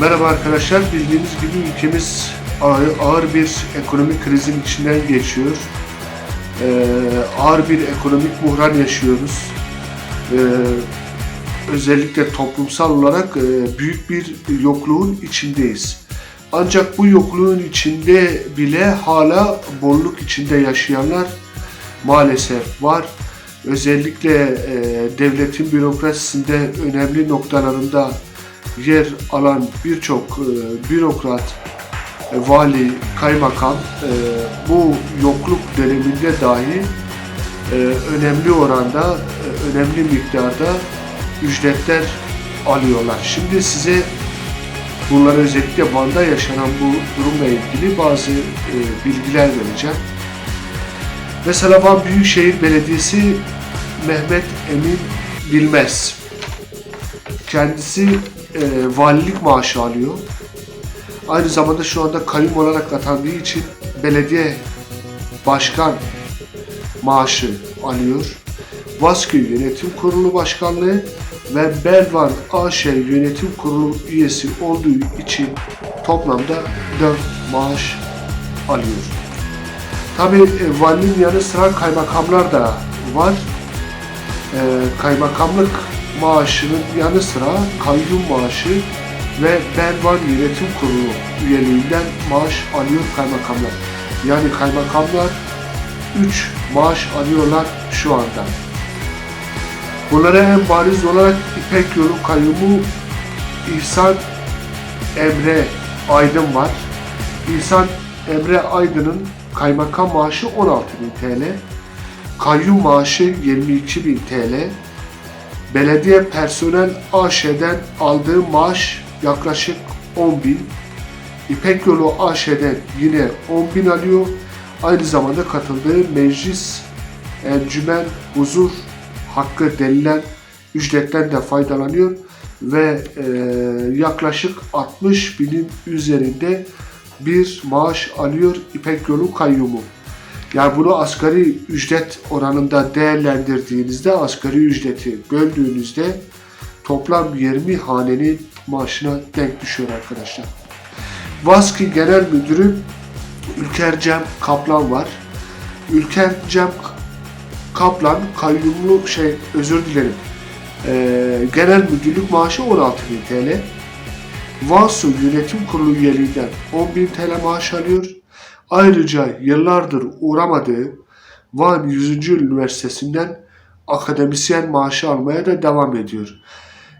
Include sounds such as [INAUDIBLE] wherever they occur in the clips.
Merhaba arkadaşlar. Bildiğiniz gibi ülkemiz ağır, bir ekonomik krizin içinden geçiyor. Ee, ağır bir ekonomik buhran yaşıyoruz. Ee, özellikle toplumsal olarak e, büyük bir yokluğun içindeyiz. Ancak bu yokluğun içinde bile hala bolluk içinde yaşayanlar maalesef var. Özellikle e, devletin bürokrasisinde önemli noktalarında yer alan birçok e, bürokrat, e, vali, kaymakam e, bu yokluk döneminde dahi önemli oranda, önemli miktarda ücretler alıyorlar. Şimdi size bunlara özellikle Van'da yaşanan bu durumla ilgili bazı bilgiler vereceğim. Mesela Van Büyükşehir Belediyesi Mehmet Emin Bilmez. Kendisi e, valilik maaşı alıyor. Aynı zamanda şu anda kayyum olarak atandığı için belediye başkan maaşı alıyor. Vaskü Yönetim Kurulu Başkanlığı ve Belvan AŞ Yönetim Kurulu üyesi olduğu için toplamda 4 maaş alıyor. Tabi e, valinin yanı sıra kaymakamlar da var. E, kaymakamlık maaşının yanı sıra kayyum maaşı ve Bervan Yönetim Kurulu üyeliğinden maaş alıyor kaymakamlar. Yani kaymakamlar 3 maaş alıyorlar şu anda. Bunlara en bariz olarak İpek Yolu kayyumu İhsan Emre Aydın var. İhsan Emre Aydın'ın kaymakam maaşı 16.000 TL, kayyum maaşı 22.000 TL, belediye personel AŞ'den aldığı maaş yaklaşık 10.000, İpek Yolu AŞ'den yine 10.000 alıyor. Aynı zamanda katıldığı meclis, encümen, huzur hakkı denilen ücretten de faydalanıyor ve e, yaklaşık 60 binin üzerinde bir maaş alıyor İpek Yolu kayyumu. Yani bunu asgari ücret oranında değerlendirdiğinizde asgari ücreti böldüğünüzde toplam 20 hanenin maaşına denk düşüyor arkadaşlar. Vaski Genel Müdürü Ülker Cem Kaplan var. Ülker Cem Kaplan kayyumlu şey özür dilerim. Ee, genel müdürlük maaşı 16.000 TL. Vansu Yönetim Kurulu üyeliğinden 10.000 TL maaş alıyor. Ayrıca yıllardır uğramadığı Van 100. Üniversitesi'nden akademisyen maaşı almaya da devam ediyor.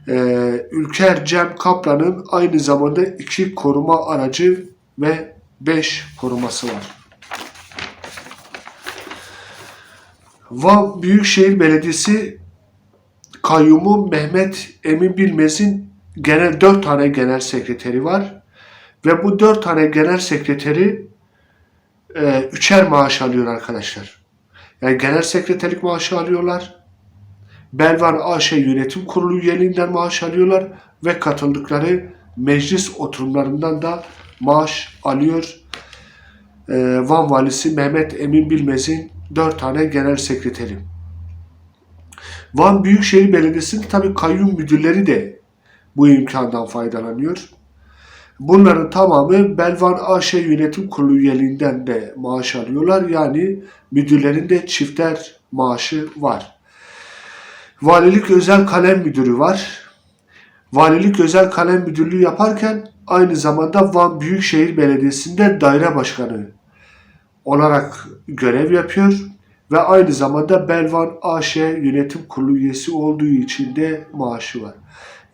Ee, Ülker Cem Kaplan'ın aynı zamanda iki koruma aracı ve 5 koruması var. Van Büyükşehir Belediyesi kayyumu Mehmet Emin Bilmez'in genel 4 tane genel sekreteri var. Ve bu 4 tane genel sekreteri e, üçer maaş alıyor arkadaşlar. Yani genel sekreterlik maaşı alıyorlar. Belvan AŞ Yönetim Kurulu üyeliğinden maaş alıyorlar ve katıldıkları meclis oturumlarından da maaş alıyor. E, Van Valisi Mehmet Emin Bilmez'in 4 tane genel sekreteri. Van Büyükşehir Belediyesi'nin tabii kayyum müdürleri de bu imkandan faydalanıyor. Bunların tamamı Belvan AŞ Yönetim Kurulu üyeliğinden de maaş alıyorlar. Yani müdürlerin de çifter maaşı var. Valilik Özel Kalem Müdürü var. Valilik Özel Kalem Müdürlüğü yaparken aynı zamanda Van Büyükşehir Belediyesi'nde daire başkanı olarak görev yapıyor ve aynı zamanda Belvan AŞ Yönetim Kurulu üyesi olduğu için de maaşı var.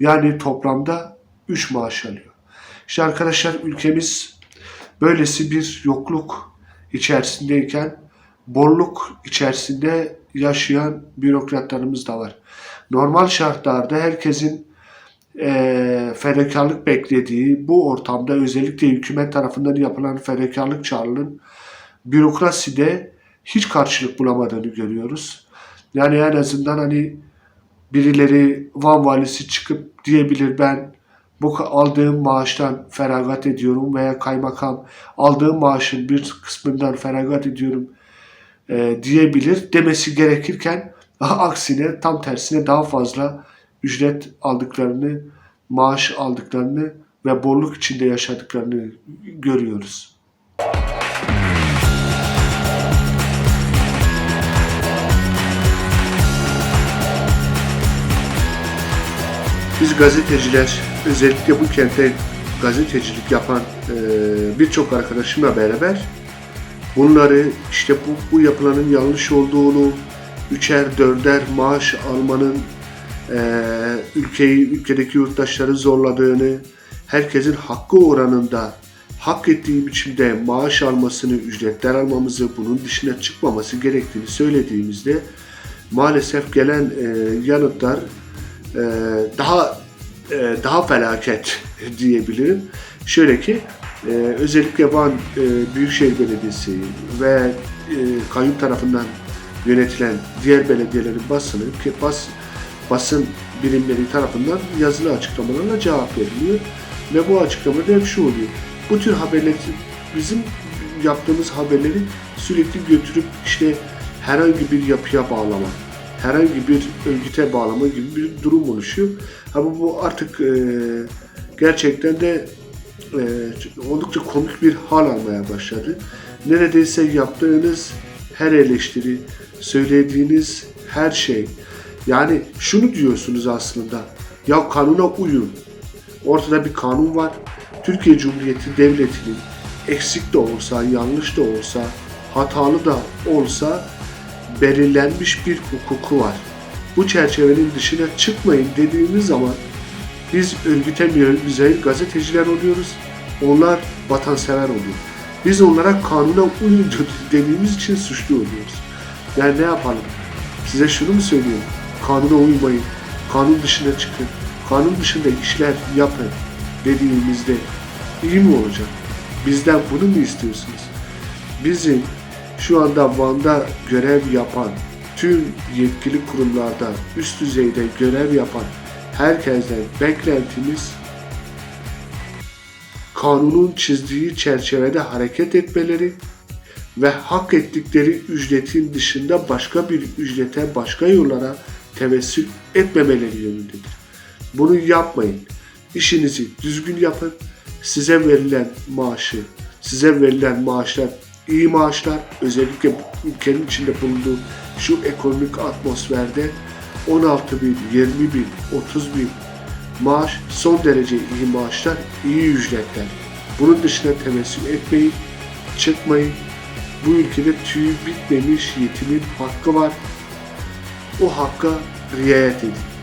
Yani toplamda 3 maaş alıyor. İşte arkadaşlar ülkemiz böylesi bir yokluk içerisindeyken bolluk içerisinde yaşayan bürokratlarımız da var. Normal şartlarda herkesin e, fedakarlık beklediği bu ortamda özellikle hükümet tarafından yapılan fedakarlık çağrının bürokraside hiç karşılık bulamadığını görüyoruz. Yani en azından hani birileri Van valisi çıkıp diyebilir ben bu aldığım maaştan feragat ediyorum veya kaymakam aldığım maaşın bir kısmından feragat ediyorum e, diyebilir demesi gerekirken [LAUGHS] aksine tam tersine daha fazla ücret aldıklarını, maaş aldıklarını ve bolluk içinde yaşadıklarını görüyoruz. Biz gazeteciler özellikle bu kentte gazetecilik yapan e, birçok arkadaşımla beraber bunları işte bu, bu yapılanın yanlış olduğunu, üçer dörder maaş almanın e, ülkeyi, ülkedeki yurttaşları zorladığını, herkesin hakkı oranında hak ettiği biçimde maaş almasını, ücretler almamızı, bunun dışına çıkmaması gerektiğini söylediğimizde maalesef gelen e, yanıtlar e, daha e, daha felaket diyebilirim. Şöyle ki e, özellikle Van e, Büyükşehir Belediyesi ve e, kayyum tarafından yönetilen diğer belediyelerin basını bas, basın birimleri tarafından yazılı açıklamalarla cevap veriliyor. Ve bu açıklamada hep şu oluyor. Bu tür haberleri bizim yaptığımız haberleri sürekli götürüp işte herhangi bir yapıya bağlama, herhangi bir örgüte bağlama gibi bir durum oluşuyor. Ama bu artık e, gerçekten de e, oldukça komik bir hal almaya başladı. Neredeyse yaptığınız her eleştiri, söylediğiniz her şey. Yani şunu diyorsunuz aslında. Ya kanuna uyun. Ortada bir kanun var. Türkiye Cumhuriyeti Devleti'nin eksik de olsa, yanlış da olsa, hatalı da olsa belirlenmiş bir hukuku var. Bu çerçevenin dışına çıkmayın dediğimiz zaman biz örgüte müzayir gazeteciler oluyoruz. Onlar vatansever oluyor. Biz onlara kanuna uyun dediğimiz için suçlu oluyoruz. Yani ne yapalım? Size şunu mu söylüyorum? Kanuna uymayın. Kanun dışına çıkın. Kanun dışında işler yapın dediğimizde iyi mi olacak? Bizden bunu mu istiyorsunuz? Bizim şu anda Van'da görev yapan tüm yetkili kurumlarda üst düzeyde görev yapan herkesten beklentimiz kanunun çizdiği çerçevede hareket etmeleri ve hak ettikleri ücretin dışında başka bir ücrete, başka yollara tevessül etmemeleri yönündedir. Bunu yapmayın. İşinizi düzgün yapın. Size verilen maaşı, size verilen maaşlar iyi maaşlar. Özellikle ülkenin içinde bulunduğu şu ekonomik atmosferde 16 bin, 20 bin, 30 bin maaş son derece iyi maaşlar, iyi ücretler. Bunun dışına temessül etmeyin, çıkmayın. Bu ülkede tüyü bitmemiş yetimin hakkı var. O hakka riayet edin.